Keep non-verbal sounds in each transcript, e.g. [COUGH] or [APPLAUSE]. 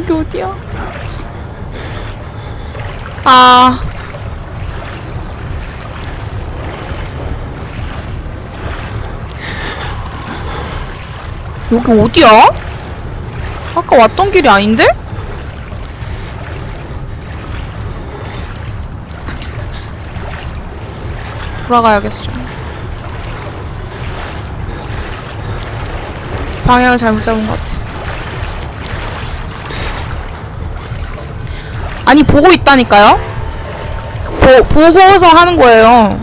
여기 어디야? 아. 여기 어디야? 아까 왔던 길이 아닌데? 돌아가야겠어. 방향을 잘못 잡은 것 같아. 아니 보고 있다니까요? 보, 보고서 하는 거예요.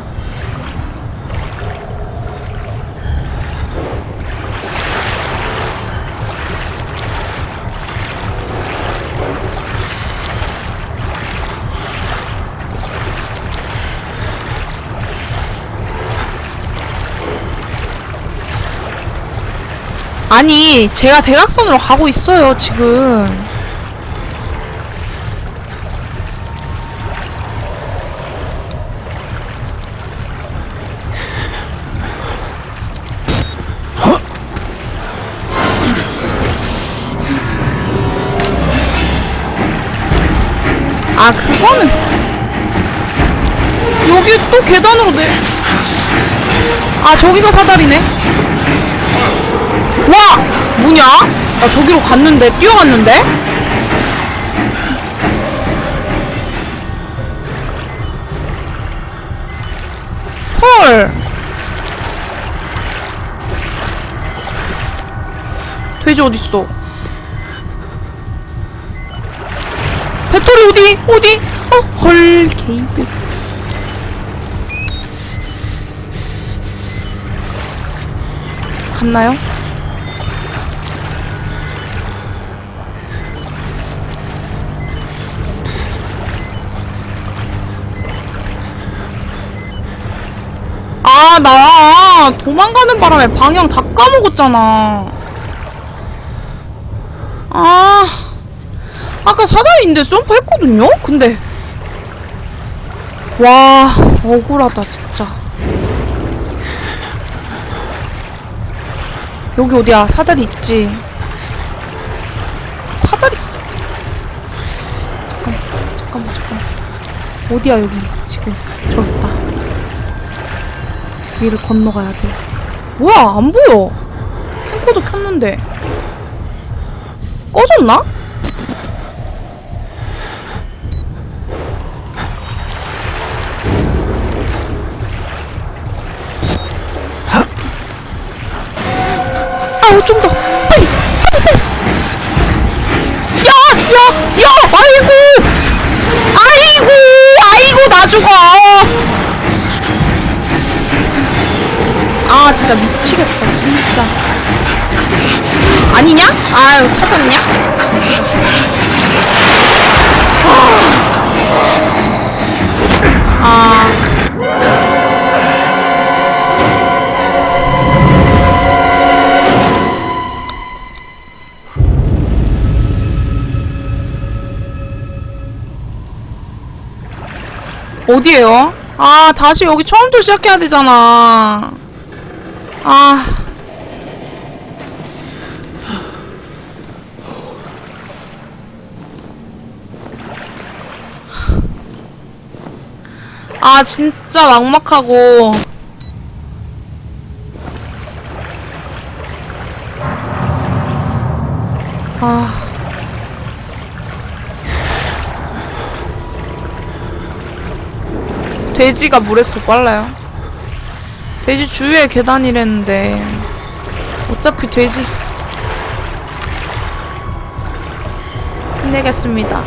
아니 제가 대각선으로 가고 있어요 지금 아 그거는 여기 또 계단으로 내. 아 저기가 사다리네. 와! 뭐냐? 나 저기로 갔는데, 뛰어갔는데? 헐! 돼지 어딨어? 배터리 어디? 어디? 어, 헐, 게이드. 갔나요? 아, 나 도망가는 바람에 방향 다 까먹었잖아. 아, 아까 사다리인데 점프 했거든요? 근데. 와, 억울하다, 진짜. 여기 어디야? 사다리 있지? 사다리. 잠깐만, 잠깐만, 잠깐만. 어디야, 여기? 지금. 저기 있다. 여기를 건너가야 돼. 뭐야, 안 보여. 캠코더 켰는데. 꺼졌나? 죽어! 아 진짜 미치겠다 진짜 아니냐? 아유 찾았냐? 아 어디에요? 아 다시 여기 처음부터 시작해야 되잖아 아. 아, 진짜 막막하고. 아. 돼지가 물에서 더 빨라요. 돼지 주위에 계단이랬는데 어차피 돼지 힘내겠습니다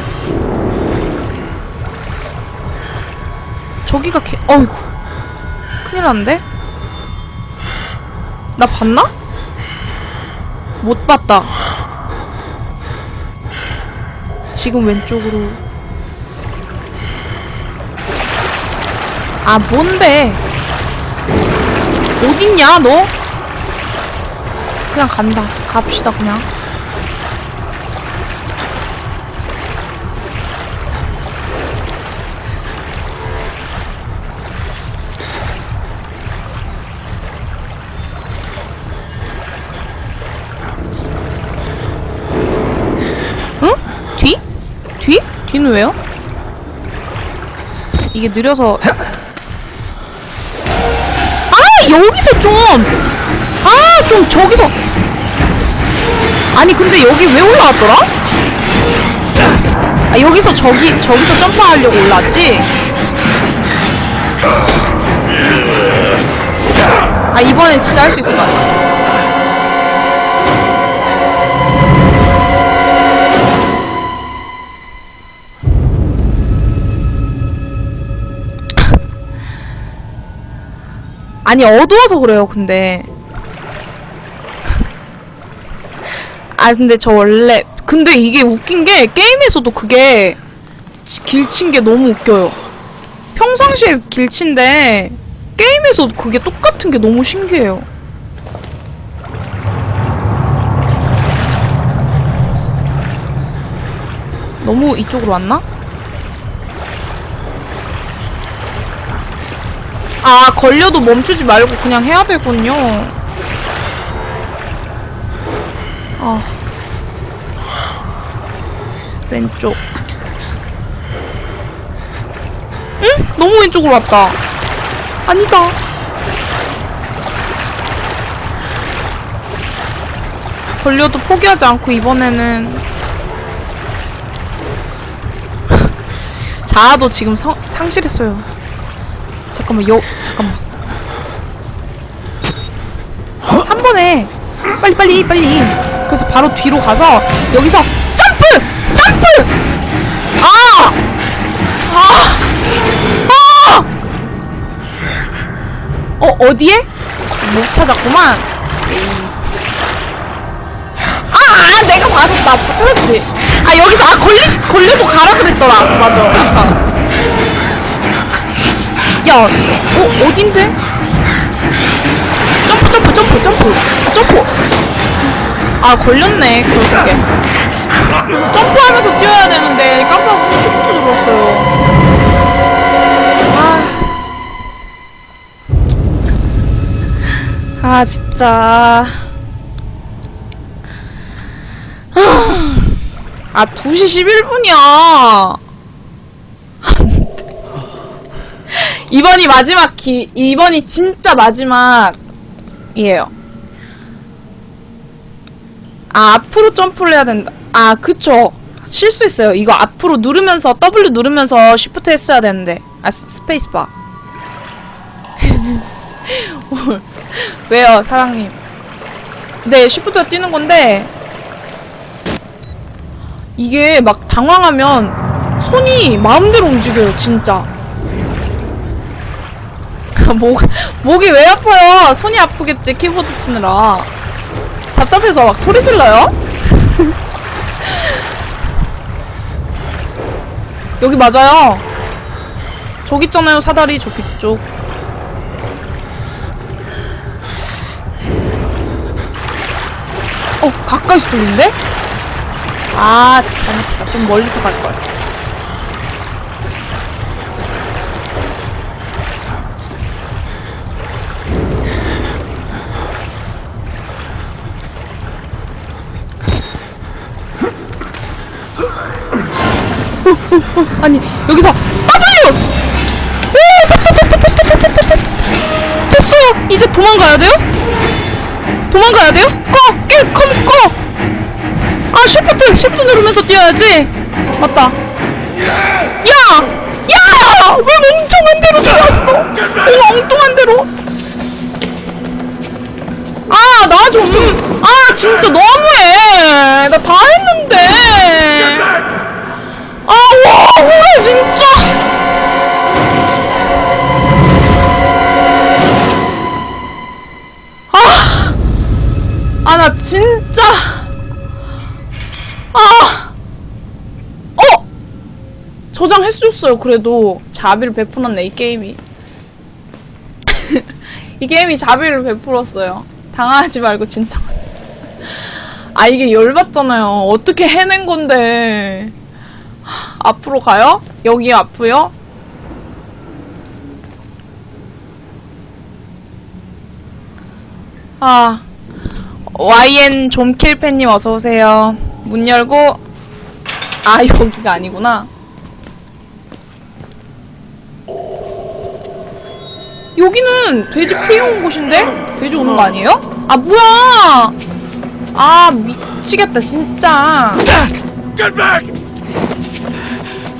저기가 개 어이구 큰일 났는데? 나 봤나? 못 봤다 지금 왼쪽으로 아 뭔데 어딨냐 너? 그냥 간다 갑시다 그냥 응? 이거는 왜요? 이게 느려서 아 여기서 좀 아, 좀 저기서. 아니, 근데 여기 왜 올라왔더라? 아, 여기서 저기, 저기서 점프하려고 올라왔지? 아, 이번엔 진짜 할 수 있을 것 같아. 아니, 어두워서 그래요, 근데. 아 근데 저 원래 근데 이게 웃긴 게 게임에서도 그게 지- 길친 게 너무 웃겨요. 평상시에 길친데 게임에서 그게 똑같은 게 너무 신기해요. 너무 이쪽으로 왔나? 아 걸려도 멈추지 말고 그냥 해야 되군요. 아. 왼쪽. 응? 너무 왼쪽으로 왔다. 아니다. 걸려도 포기하지 않고 이번에는 [LAUGHS] 자아도 지금 성, 상실했어요. 잠깐만, 여, 잠깐만. 한 번에 빨리 빨리 빨리 그래서 바로 뒤로 가서 여기서 점프 점프 아! 아! 아! 어 어디에? 못 찾았구만 아, 아 내가 못 찾았지 아 여기서 아 걸리 걸려도 가라 그랬더라 맞아 아까 야 어, 어딘데? 점프 점프 점프 점프 아, 점프. 아 걸렸네 결국에 점프하면서 뛰어야 되는데 깜빡 시프트 눌렀어요. 아, 아 진짜. 아 2시 11분이야 이번이 마지막 기 이번이 진짜 마지막이에요 아, 앞으로 점프를 해야 된다. 아, 그쵸. 실수했어요. 이거 앞으로 누르면서, W 누르면서 Shift 했어야 되는데. 아, 스- 스페이스바. [LAUGHS] 왜요, 사장님? 네, Shift가 뛰는 건데, 이게 막 당황하면 손이 마음대로 움직여요, 진짜. 목, 목이 왜 아파요? 손이 아프겠지, 키보드 치느라. 답답해서 막 소리 질러요? [LAUGHS] 여기 맞아요. 저기 있잖아요, 사다리 저 뒤쪽. 어, 가까이서 들리는데? 아, 잘못했다. 좀 멀리서 갈걸. 아니, 여기서 W! 오. 됐어요. 이제 도망가야 돼요? 도망가야 돼요? 꺼! 깨! 컴! 꺼! 아, 쉬프트! 쉬프트 누르면서 뛰어야지. 맞다. 야! 야! 왜 멍청한 대로 들어왔어? 왜 엉뚱한 대로? 아, 나 좀. 아, 진짜 너무해. 나 진짜. 아, 어! 저장했었어요, 그래도. 자비를 베풀었네, 이 게임이. [LAUGHS] 이 게임이 자비를 베풀었어요. 당하지 말고 진짜. 아, 이게 열받잖아요. 어떻게 해낸 건데. 앞으로 가요? 여기 앞으요? 아, YN 좀킬팬님 어서오세요. 문 열고, 아, 여기가 아니구나. 여기는 돼지 피해 온 곳인데? 돼지 오는 거 아니에요? 아, 뭐야! 아, 미치겠다, 진짜.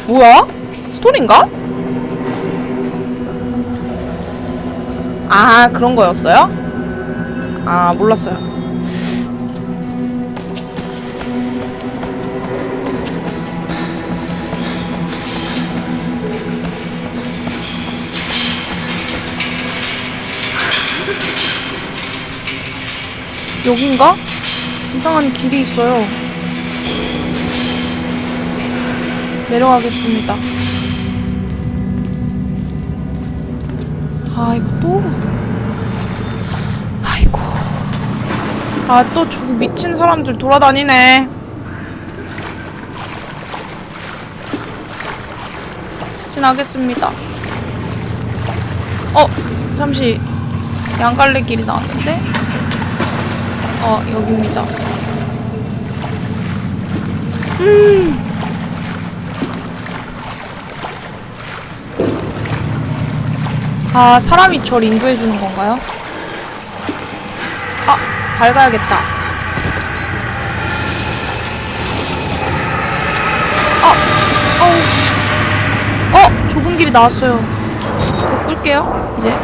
뭐야? 스토리인가? 아, 그런 거였어요? 아, 몰랐어요. 여긴가? 이상한 길이 있어요. 내려가겠습니다. 아 이거 또? 아이고. 아 또 저기 미친 사람들 돌아다니네. 지진하겠습니다. 어 잠시 양갈래 길이 나왔는데 어 여기입니다 음 아, 사람이 절 인도해주는 건가요? 아, 밝아야겠다. 아, 어우. 어, 좁은 길이 나왔어요. 저 끌게요, 이제.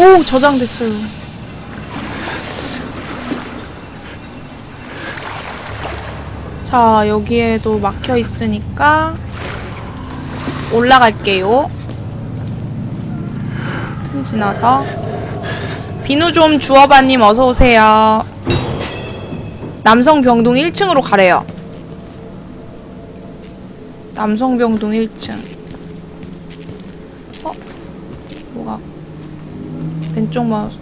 오, 저장됐어요. 자, 여기에도 막혀 있으니까 올라갈게요. 틈 지나서 비누 좀 주워봐님 어서 오세요. 남성 병동 1층으로 가래요. 남성 병동 1층. 어? 뭐가? 왼쪽 마우스.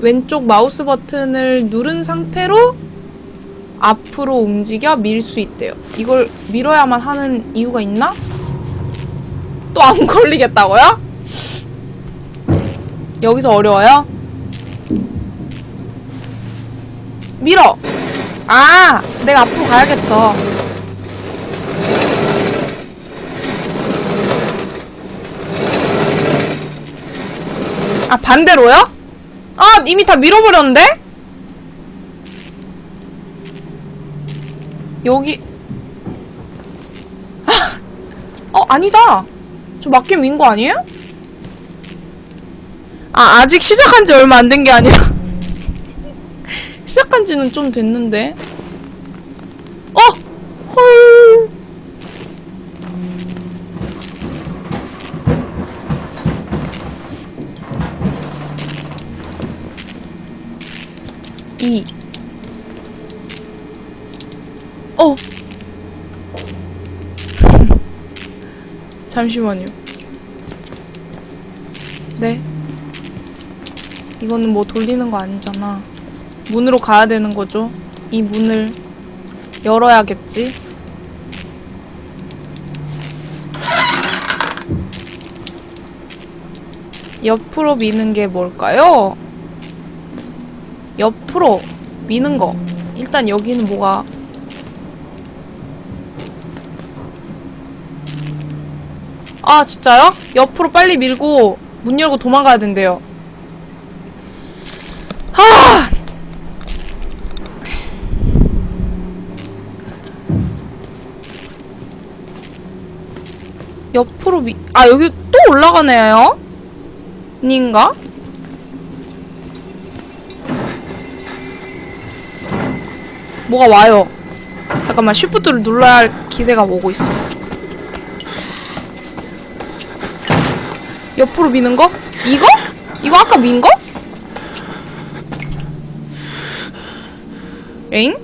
왼쪽 마우스 버튼을 누른 상태로 앞으로 움직여 밀 수 있대요. 이걸 밀어야만 하는 이유가 있나? 또 안 [LAUGHS] 걸리겠다고요? 여기서 어려워요? 밀어! 아! 내가 앞으로 가야겠어. 아, 반대로요? 아, 이미 다 밀어버렸는데? 여기 아, 어 아니다 저 맞게 민 거 아니에요? 아 아직 시작한 지 얼마 안 된 게 아니라 [LAUGHS] 시작한 지는 좀 됐는데 어! 헐 이 어. [LAUGHS] 잠시만요. 네. 이거는 뭐 돌리는 거 아니잖아. 문으로 가야 되는 거죠. 이 문을 열어야겠지. 옆으로 미는 게 뭘까요? 옆으로 미는 거. 일단 여기는 뭐가 아 진짜요? 옆으로 빨리 밀고 문 열고 도망가야 된대요. 아! 옆으로 미... 아 여기 또 올라가네요? 아닌가? 뭐가 와요. 잠깐만 쉬프트를 눌러야 할 기세가 오고 있어. 옆으로 미는 거? 이거? 이거 아까 민 거? 에잉?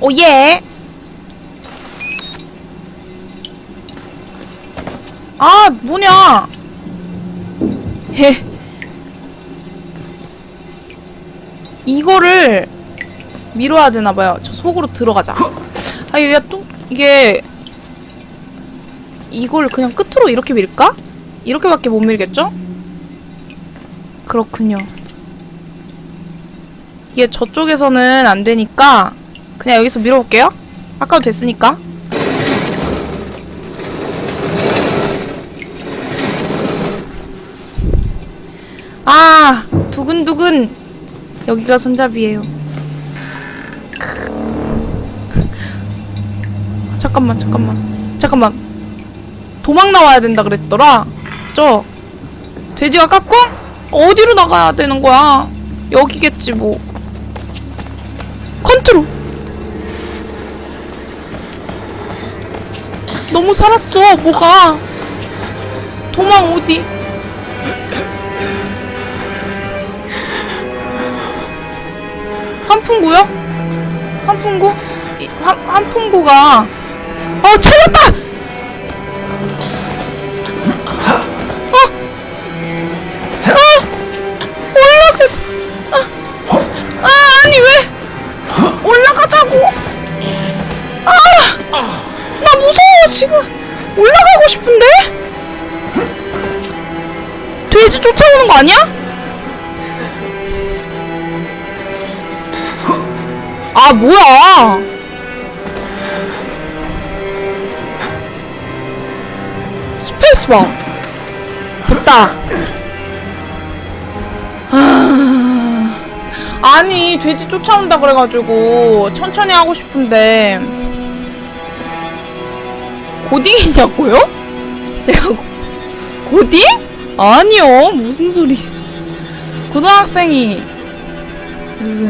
오예! 아, 뭐냐! 헤. 이거를 밀어야 되나봐요. 저 속으로 들어가자. 아, 아 이게 또 이게 이걸 그냥 끝으로 이렇게 밀까? 이렇게밖에 못 밀겠죠? 그렇군요. 이게 저쪽에서는 안 되니까 그냥 여기서 밀어볼게요. 아까도 됐으니까. 아, 두근두근. 여기가 손잡이에요. 잠깐만, 잠깐만. 잠깐만. 도망 나와야 된다 그랬더라. 저 돼지가 깎꿍? 어디로 나가야 되는 거야? 여기겠지 뭐. 컨트롤. 너무 살았어. 뭐가? 도망 어디? 한풍구요? 한풍구? 이, 한, 한풍구가 어 찾았다! 어! 어! 올라가자 아, 아 아니 왜 올라가자고 아나 무서워 지금 올라가고 싶은데? 돼지 쫓아오는 거 아니야? 아 뭐야? 스페이스바 됐다. 아, 아니 돼지 쫓아온다 그래가지고 천천히 하고 싶은데. 고딩이냐고요? [LAUGHS] 제가 고, 고딩? 아니요 무슨 소리. 고등학생이 무슨